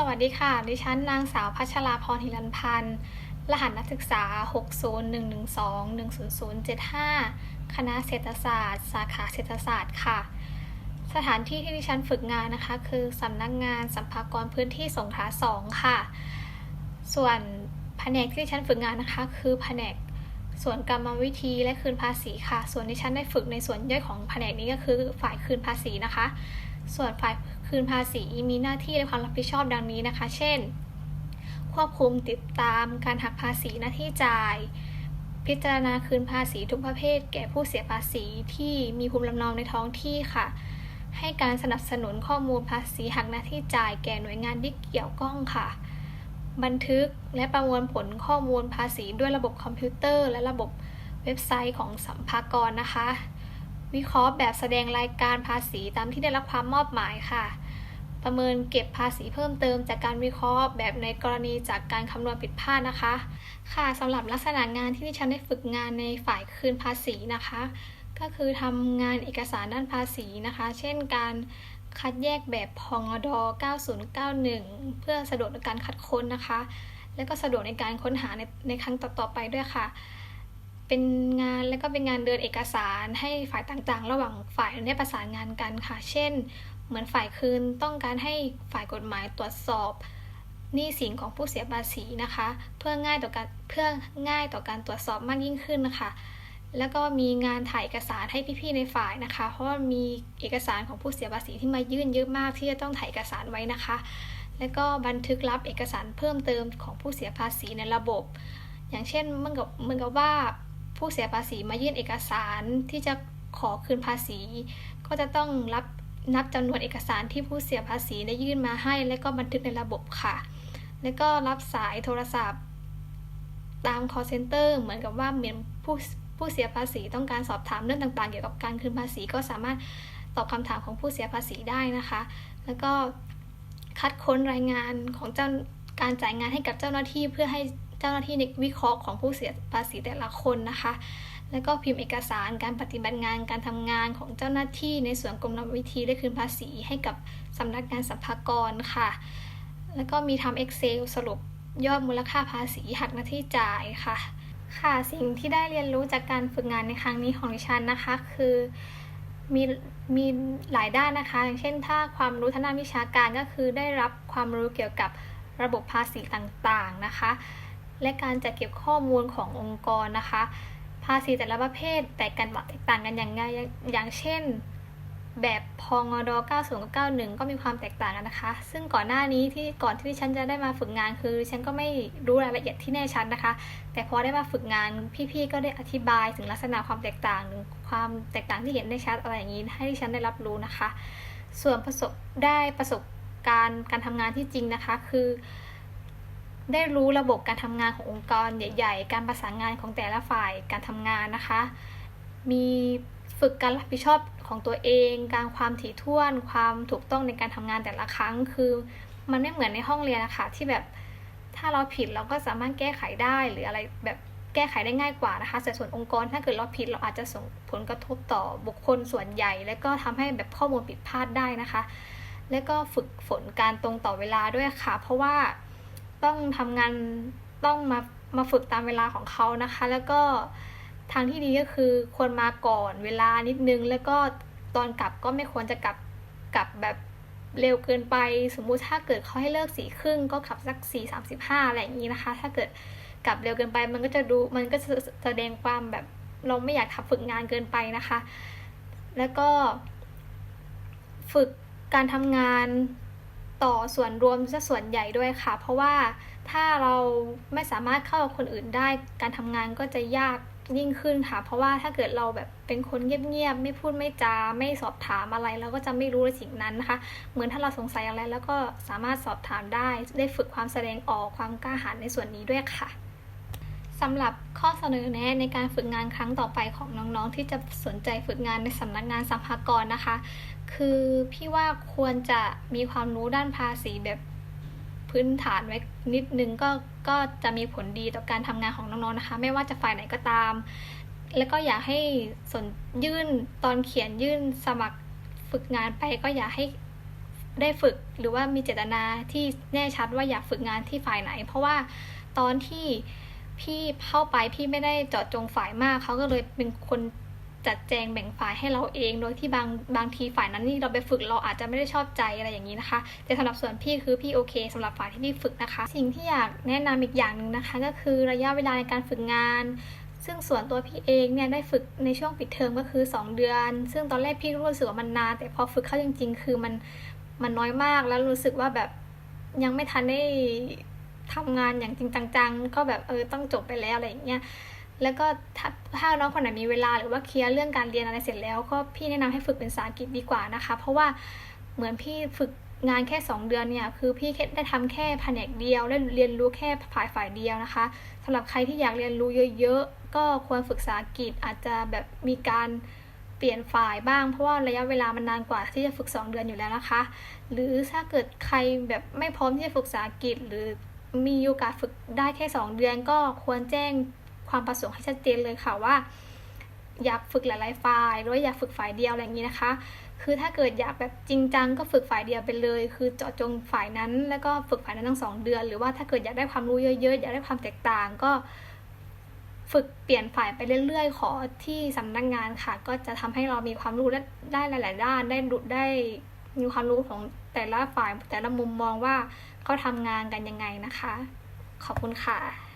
สวัสดีค่ะ ดิฉันนางสาวพัชราพรหิรันพันธ์ รหัสนักศึกษา 60112-10075 คณะเศรษฐศาสตร์ สาขาเศรษฐศาสตร์ค่ะ สถานที่ที่ดิฉันฝึกงานนะคะ คือสำนักงานสัมภากรพื้นที่สงขลา2ค่ะ ส่วนแผนกที่ดิฉันฝึกงานนะคะ คือแผนกส่วนกรรมวิธีและคืนภาษีค่ะ ส่วนดิฉันได้ฝึกในส่วนย่อยของแผนกนี้ก็คือฝ่ายคืนภาษีนะคะ ส่วนฝ่าย คืนภาษีมีหน้าที่และความรับผิดชอบดังนี้นะคะ เช่น ควบคุมติดตามการหักภาษีหน้าที่จ่าย พิจารณาคืนภาษีทุกประเภท แก่ผู้เสียภาษีที่มีภูมิลำเนาในท้องที่ค่ะ ให้การสนับสนุนข้อมูลภาษีหักหน้าที่จ่ายแก่หน่วยงานที่เกี่ยวข้องค่ะ บันทึกและประมวลผลข้อมูลภาษีด้วยระบบคอมพิวเตอร์ และระบบเว็บไซต์ของสัมภากรนะคะ วิเคราะห์แบบแสดงรายการภาษีตามที่ได้รับความมอบหมายค่ะ ประเมินเก็บภาษีเพิ่มเติมจากการวิเคราะห์แบบในกรณีจากการคำนวณผิดพลาดนะคะ ค่ะสำหรับลักษณะงานที่ดิฉันได้ฝึกงานในฝ่ายคืนภาษีนะคะ ก็คือทำงานเอกสารด้านภาษีนะคะ เช่นการคัดแยกแบบพองด9091 เพื่อสะดวกในการคัดค้นนะคะ และก็สะดวกในการค้นหาในในครั้งต่อๆไปด้วยค่ะ เป็นงานและก็เป็นงานเดินเอกสารให้ฝ่ายต่างๆ ระหว่างฝ่ายได้ประสานงานกันค่ะ เช่น เหมือนฝ่ายคืนต้องการให้ฝ่ายกฎหมายตรวจสอบหนี้สินของผู้เสียภาษีนะคะ เพื่อง่ายต่อการเพื่อง่ายต่อการตรวจสอบมากยิ่งขึ้นนะคะ แล้วก็มีงานถ่ายเอกสารให้พี่ๆในฝ่ายนะคะ เพราะว่ามีเอกสารของผู้เสียภาษีที่มายื่นเยอะมากที่จะต้องถ่ายเอกสารไว้นะคะ แล้วก็บันทึกรับเอกสารเพิ่มเติมของผู้เสียภาษีในระบบ อย่างเช่นเหมื่อนกับเหมือนกับว่า ผู้เสียภาษีมายื่นเอกสารที่จะขอคืนภาษี ก็จะต้องรับนับจำนวนเอกสารที่ผู้เสียภาษีได้ยื่นมาให้ และก็บันทึกในระบบค่ะ แล้วก็รับสายโทรศัพท์ ตาม call center เหมือนกับว่าเหมือนผู้ผู้เสียภาษีต้องการสอบถามเรื่องต่างๆ เกี่ยวกับการคืนภาษีก็สามารถตอบคำถามของผู้เสียภาษีได้นะคะ แล้วก็คัดค้นรายงานของเจ้าการจ่ายงานให้กับเจ้าหน้าที่เพื่อให้ เจ้าหน้าที่ในวิเคราะห์ของผู้เสียภาษีแต่ละคนนะคะ แล้วก็พิมพ์เอกสารการปฏิบัติงานการทำงานของเจ้าหน้าที่ในส่วนกรมวิธีได้คืนภาษีให้กับสำนักงานสรรพากรค่ะ แล้วก็มีทำ Excel สรุปยอดมูลค่าภาษีหักหน้าที่จ่ายค่ะ ค่ะสิ่งที่ได้เรียนรู้จากการฝึกงานในครั้งนี้ของดิฉันนะคะ คือมีมีหลายด้านนะคะอย่างเช่น ถ้าความรู้ทางด้านวิชาการก็คือได้รับความรู้เกี่ยวกับระบบภาษีต่างๆนะคะ และการจัดเก็บข้อมูลขององค์กรนะคะ ภาษีแต่ละประเภทแตกกันแตกต่างกันอย่างไงอย่างเช่น แบบพองด90กับ91 ก็มีความแตกต่างกันนะคะ ซึ่งก่อนหน้านี้ที่ก่อนที่ฉันจะได้มาฝึกงานคือฉันก็ไม่รู้รายละเอียดที่แน่ชัดนะคะ แต่พอได้มาฝึกงานพี่ๆก็ได้อธิบายถึงลักษณะความแตกต่างหรือความแตกต่างที่เห็นได้ชัดอะไรอย่างนี้ ให้ดิฉันได้รับรู้นะคะ ส่วนประสบได้ประสบการณ์การทำงานที่จริงนะคะ คือ ได้รู้ระบบการทำงานขององค์กรใหญ่ ๆ การประสานงานของแต่ละฝ่ายการทำงานนะคะ มีฝึกการรับผิดชอบของตัวเอง การความถี่ถ้วน ความถูกต้องในการทำงานแต่ละครั้ง คือมันไม่เหมือนในห้องเรียนนะคะที่แบบถ้าเราผิดเราก็สามารถแก้ไขได้หรืออะไรแบบแก้ไขได้ง่ายกว่านะคะแต่ส่วนองค์กรถ้าเกิดเราผิดเราอาจจะส่งผลกระทบต่อบุคคลส่วนใหญ่ และก็ทำให้แบบข้อมูลผิดพลาดได้นะคะ และก็ฝึกฝนการตรงต่อเวลาด้วยค่ะ เพราะว่า ต้องทำงานต้องมามาฝึกตามเวลาของเขานะคะ แล้วก็ทางที่ดีก็คือควรมาก่อนเวลานิดนึง แล้วก็ตอนกลับก็ไม่ควรจะกลับกลับแบบเร็วเกินไป สมมุติถ้าเกิดเขาให้เลิกสี่ครึ่งก็ขับสักสี่สามสิบห้าอะไรอย่างนี้นะคะ ถ้าเกิดกลับเร็วเกินไปมันก็จะดูมันก็จะแสดงความแบบเราไม่อยากทำฝึกงานเกินไปนะคะ แล้วก็ ฝึกการทำงาน ต่อส่วนรวมซะส่วนใหญ่ด้วยค่ะ เพราะว่าถ้าเราไม่สามารถเข้ากับคนอื่นได้ การทำงานก็จะยากยิ่งขึ้นค่ะ เพราะว่าถ้าเกิดเราแบบเป็นคนเงียบๆ ไม่พูดไม่จา ไม่สอบถามอะไร เราก็จะไม่รู้ในสิ่งนั้นนะคะ เหมือนถ้าเราสงสัยอะไรแล้วก็สามารถสอบถามได้ ได้ฝึกความแสดงออกความกล้าหาญในส่วนนี้ด้วยค่ะสำหรับข้อเสนอแนะในการฝึกงานครั้งต่อไปของน้องๆ ที่จะสนใจฝึกงานในสำนักงานสัมภากรนะคะ คือพี่ว่าควรจะมีความรู้ด้านภาษีแบบพื้นฐานไว้นิดนึงก็ก็จะมีผลดีต่อการทำงานของน้องๆนะคะ ไม่ว่าจะฝ่ายไหนก็ตาม แล้วก็อยากให้สนยื่นตอนเขียนยื่นสมัครฝึกงานไปก็อยากให้ได้ฝึกหรือว่ามีเจตนาที่แน่ชัดว่าอยากฝึกงานที่ฝ่ายไหน เพราะว่าตอนที่พี่เข้าไปพี่ไม่ได้เจาะจงฝ่ายมากเขาก็เลยเป็นคน จัดแจงแบ่งฝ่ายให้เราเอง โดยที่บางบางทีฝ่ายนั้นนี่เราไปฝึกเราอาจจะไม่ได้ชอบใจอะไรอย่างนี้นะคะ แต่สำหรับส่วนพี่คือพี่โอเคสำหรับฝ่ายที่พี่ฝึกนะคะ สิ่งที่อยากแนะนำอีกอย่างหนึ่งนะคะ ก็คือระยะเวลาในการฝึกงานซึ่งส่วนตัวพี่เองเนี่ยได้ฝึกในช่วงปิดเทอมก็คือ 2 เดือน ซึ่งตอนแรกพี่รู้สึกว่ามันนานแต่พอฝึกเข้าจริง ๆ คือมันมันน้อยมากแล้วรู้สึกว่าแบบยังไม่ทันได้ทำงานอย่างจริงจังๆ ก็แบบเออต้องจบไปแล้วอะไรอย่างเงี้ย แล้วก็ถ้าถ้าน้องคนไหนมีเวลาหรือว่าเคลียร์เรื่องการเรียนอะไรเสร็จแล้ว ก็พี่แนะนำให้ฝึกเป็นภาษาอังกฤษดีกว่านะคะ เพราะว่าเหมือนพี่ฝึกงานแค่ 2 เดือนเนี่ยคือพี่แค่ได้ทำแค่แผนกเดียวได้เรียนรู้แค่ฝ่ายฝ่ายเดียวนะคะสำหรับใครที่อยากเรียนรู้เยอะๆ ก็ควรฝึกภาษาอังกฤษอาจจะแบบมีการเปลี่ยนฝ่ายบ้าง เพราะว่าระยะเวลามันนานกว่าที่จะฝึก 2 เดือนอยู่แล้วนะคะ หรือถ้าเกิดใครแบบไม่พร้อมที่จะฝึกภาษาอังกฤษหรือมีโอกาสฝึกได้แค่ 2 เดือนก็ควรแจ้ง ความประสงค์ให้ชัดเจนเลยค่ะว่า อยากฝึกหลายๆฝ่ายหรืออยากฝึกฝ่ายเดียวอะไรอย่างนี้นะคะ คือถ้าเกิดอยากแบบจริงจังก็ฝึกฝ่ายเดียวไปเลย คือเจาะจงฝ่ายนั้น แล้วก็ฝึกฝ่ายนั้นทั้งสองเดือน หรือว่าถ้าเกิดอยากได้ความรู้เยอะๆอยากได้ความแตกต่างก็ฝึกเปลี่ยนฝ่ายไปเรื่อยๆ ขอที่สำนักงงานค่ะ ก็จะทำให้เรามีความรู้ได้หลาย ๆ ด้าน ได้รู้ได้มีความรู้ของแต่ละฝ่ายแต่ละมุมมองว่าเขาทำงานกันยังไงนะคะ ขอบคุณค่ะ